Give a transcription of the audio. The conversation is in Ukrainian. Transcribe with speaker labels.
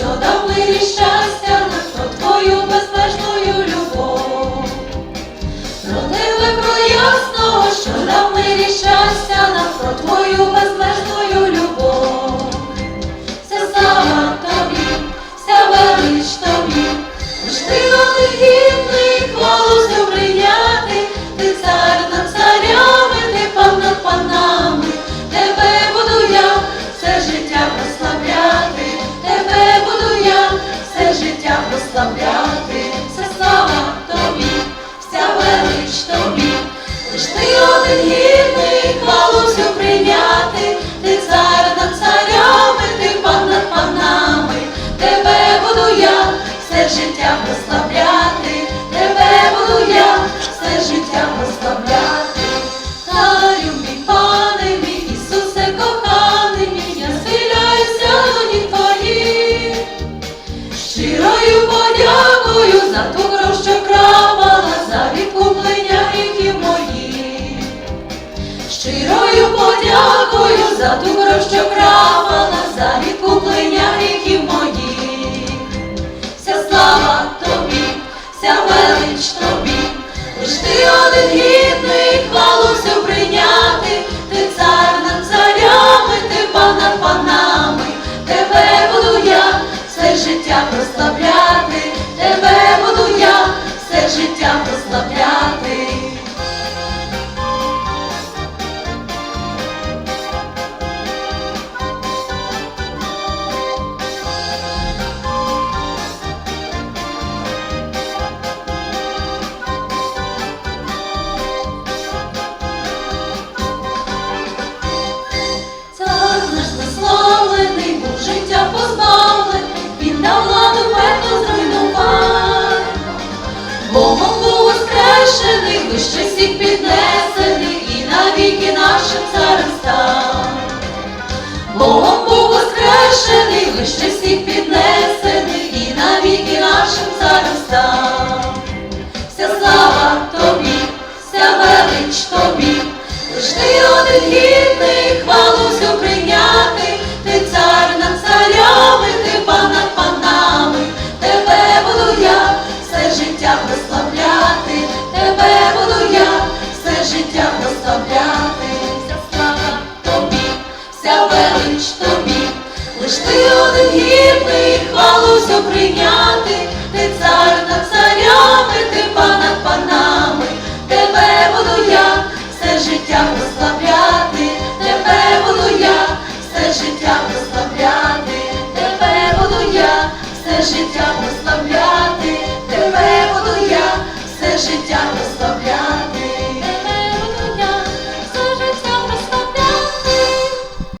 Speaker 1: що дав мирі щастя, про твою безмежною любов. Про про ясного, що дав мирі щастя, про твою безмежною любов. Вся слава тобі, вся велич тобі, лиш ти один гідний, всю прийняти, ти цар над царями, ти пан над панами, тебе буду я все життя прославляти, життя прославляти, вся слава тобі, вся велич тобі, лиш ти один гідний, хвалу всю прийняти, ти цар над царями, ти пан над панами, тебе буду я все життя прославляти, тебе буду я все життя прославляти. За ту що правила, за відкуплення гріхів моїх. Вся слава тобі, вся велич тобі, лиш ти один гідний, воскрешений, вище всіх піднесений, і навіки нашим заростам. Вся слава тобі, вся велич тобі, лиш ти один гідний, ти один гідний, хвалу прийняти, ти цар над царями, ти пан панами, тебе буду я все життя прославляти, тебе буду я все життя прославляти, тебе буду я все життя прославляти, тебе буду я все життя прославляти.